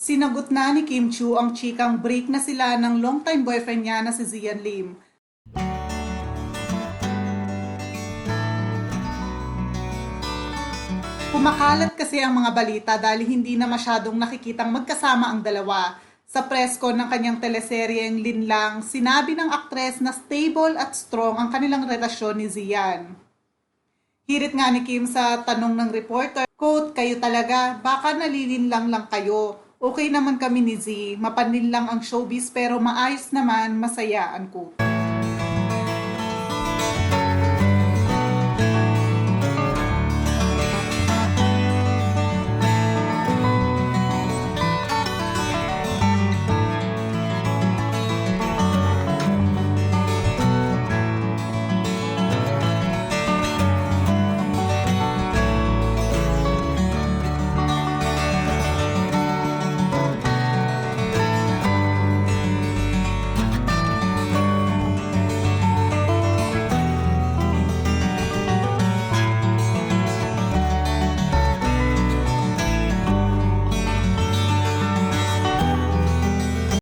Sinagot na ni Kim Chu ang chikang break na sila ng longtime boyfriend niya na si Zian Lim. Kumakalat kasi ang mga balita dahil hindi na masyadong nakikitang magkasama ang dalawa. Sa presko ng kanyang teleseryeng Linlang, sinabi ng aktres na stable at strong ang kanilang relasyon ni Zian. Hirit nga ni Kim sa tanong ng reporter, quote, kayo talaga, baka nalilinlang lang kayo. Okay naman kami ni Z, mapanlin lang ang showbiz pero maayos naman, masaya, unquote.